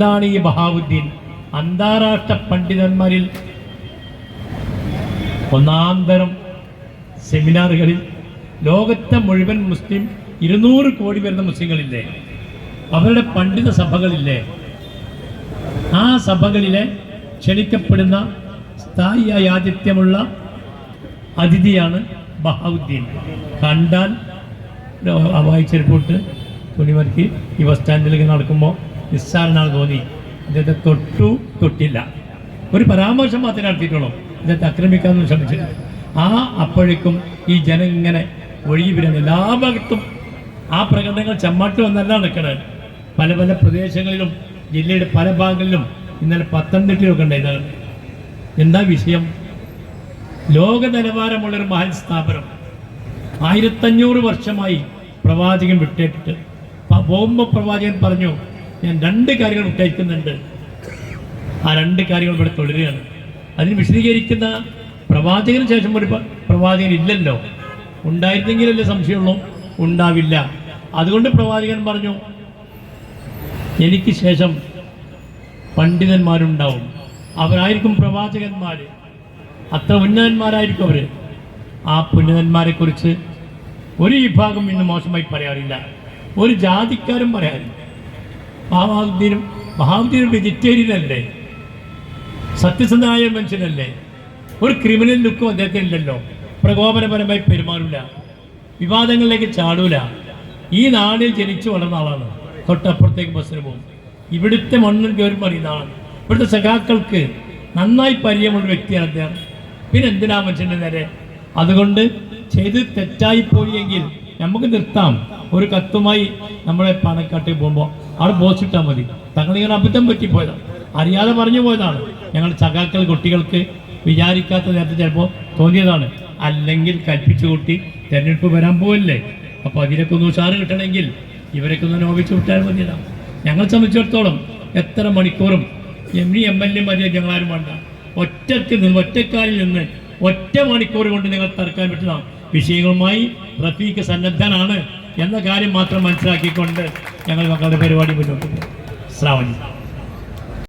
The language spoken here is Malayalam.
എന്താണ് ഈ ബഹാവുദ്ദീൻ? അന്താരാഷ്ട്ര പണ്ഡിതന്മാരിൽ ഒന്നാം തരം സെമിനാറുകളിൽ ലോകത്തെ മുഴുവൻ മുസ്ലിം ഇരുന്നൂറ് കോടി വരുന്ന മുസ്ലിങ്ങളില്ലേ? അവരുടെ പണ്ഡിത സഭകളില്ലേ? ആ സഭകളിലെ ക്ഷണിക്കപ്പെടുന്ന സ്ഥായിയായ ആതിഥ്യമുള്ള അതിഥിയാണ് ബഹാവുദ്ദീൻ. കണ്ടാൽ വായിച്ചെരുപ്പോട്ട് തുണിമറിക്ക് ഈ ബസ് സ്റ്റാൻഡിലേക്ക് നടക്കുമ്പോൾ നിസ്സാരനാണ് തോന്നി. അദ്ദേഹത്തെ തൊട്ടു തൊട്ടില്ല. ഒരു പരാമർശം മാത്രമേ നടത്തിയിട്ടുള്ളൂ. അദ്ദേഹത്തെ ആക്രമിക്കാനൊന്നും ശ്രമിച്ചില്ല. ആ അപ്പോഴേക്കും ഈ ജനം ഇങ്ങനെ ഒഴുകി വരുന്ന എല്ലാ ഭാഗത്തും ആ പ്രകടനങ്ങൾ ചമ്മാട്ട് വന്നല്ല നിൽക്കണത് പല പല പ്രദേശങ്ങളിലും ജില്ലയുടെ പല ഭാഗങ്ങളിലും ഇന്നലെ പത്തനംതിട്ടയിലൊക്കെ ഉണ്ടായിരുന്നത്. എന്താ വിഷയം? ലോക നിലവാരമുള്ളൊരു മഹൽ സ്ഥാപനം. ആയിരത്തഞ്ഞൂറ് വർഷമായി പ്രവാചകൻ വിട്ടേറ്റിട്ട്. ബോംബ പ്രവാചകൻ പറഞ്ഞു ഞാൻ രണ്ട് കാര്യങ്ങൾ വിട്ടയക്കുന്നുണ്ട് ആ രണ്ട് കാര്യങ്ങൾ ഇവിടെ തുടരുകയാണ്. അതിന് വിശദീകരിക്കുന്ന പ്രവാചകന് ശേഷം ഒരു പ്രവാചകൻ ഇല്ലല്ലോ. ഉണ്ടായിരുന്നെങ്കിലല്ലേ സംശയമുള്ളൂ. ഉണ്ടാവില്ല. അതുകൊണ്ട് പ്രവാചകൻ പറഞ്ഞു എനിക്ക് ശേഷം പണ്ഡിതന്മാരുണ്ടാവും. അവരായിരിക്കും പ്രവാചകന്മാർ അത്ര ഉന്നതന്മാരായിരിക്കും അവർ ആ പുന്നതന്മാരെക്കുറിച്ച് ഒരു വിഭാഗം ഇന്ന് മോശമായി പറയാറില്ല. ഒരു ജാതിക്കാരും പറയാറില്ല. മഹാവുദ്ദീനും മഹാവുദ്ദീനും വെജിറ്റേറിയൻ അല്ലേ സത്യസന്ധനായ മനുഷ്യനല്ലേ? ഒരു ക്രിമിനൽ ലുക്കും അദ്ദേഹത്തിന് ഇല്ലല്ലോ. പ്രകോപനപരമായി പെരുമാറില്ല വിവാദങ്ങളിലേക്ക് ചാടൂല. ഈ നാടിൽ ജനിച്ചു വളർന്ന ആളാണ്. തൊട്ടപ്പുറത്തേക്ക് ബസ്സിന് പോകും. ഇവിടുത്തെ മണ്ണിൽ കയറി അറിയുന്ന ഇവിടുത്തെ സഖാക്കൾക്ക് നന്നായി പരിചയമുള്ള വ്യക്തിയാണ് അദ്ദേഹം. പിന്നെ എന്തിനാ മനുഷ്യന്റെ നേരെ? അതുകൊണ്ട് ചെയ്ത് തെറ്റായിപ്പോയി എങ്കിൽ നമുക്ക് നിർത്താം. ഒരു കത്തുമായി നമ്മളെ പാണക്കാട്ടിൽ പോകുമ്പോൾ അവിടെ ബോസ് ഇട്ടാൽ മതി. തങ്ങളിങ്ങനെ അബദ്ധം പറ്റിപ്പോയതാണ് അറിയാതെ പറഞ്ഞു പോയതാണ്. ഞങ്ങൾ സഖാക്കൾ കുട്ടികൾക്ക് വിചാരിക്കാത്ത നേരത്തെ ചിലപ്പോൾ തോന്നിയതാണ്. അല്ലെങ്കിൽ കൽപ്പിച്ചു കൂട്ടി തെരഞ്ഞെടുപ്പ് വരാൻ പോവല്ലേ? അപ്പോൾ അതിനൊക്കെ ഒന്ന് ഉഷാറ് കിട്ടണമെങ്കിൽ ഇവരൊക്കെ ഒന്ന് നോവിച്ചു വിട്ടാൽ മതിയതാണ് ഞങ്ങളെ സംബന്ധിച്ചിടത്തോളം എത്ര മണിക്കൂറും M E M L A മതി ഞങ്ങളാരും വേണ്ട. ഒറ്റയ്ക്ക് നിന്ന് ഒറ്റക്കാലിൽ നിന്ന് ഒറ്റ മണിക്കൂർ കൊണ്ട് നിങ്ങൾ തറക്കാൻ പറ്റുന്ന വിഷയങ്ങളുമായി റഫീഖ് സന്നദ്ധനാണ് എന്ന കാര്യം മാത്രം മനസ്സിലാക്കിക്കൊണ്ട് ഞങ്ങൾ മക്കളുടെ പരിപാടി മുന്നോട്ട് പോകും ശ്രാവണി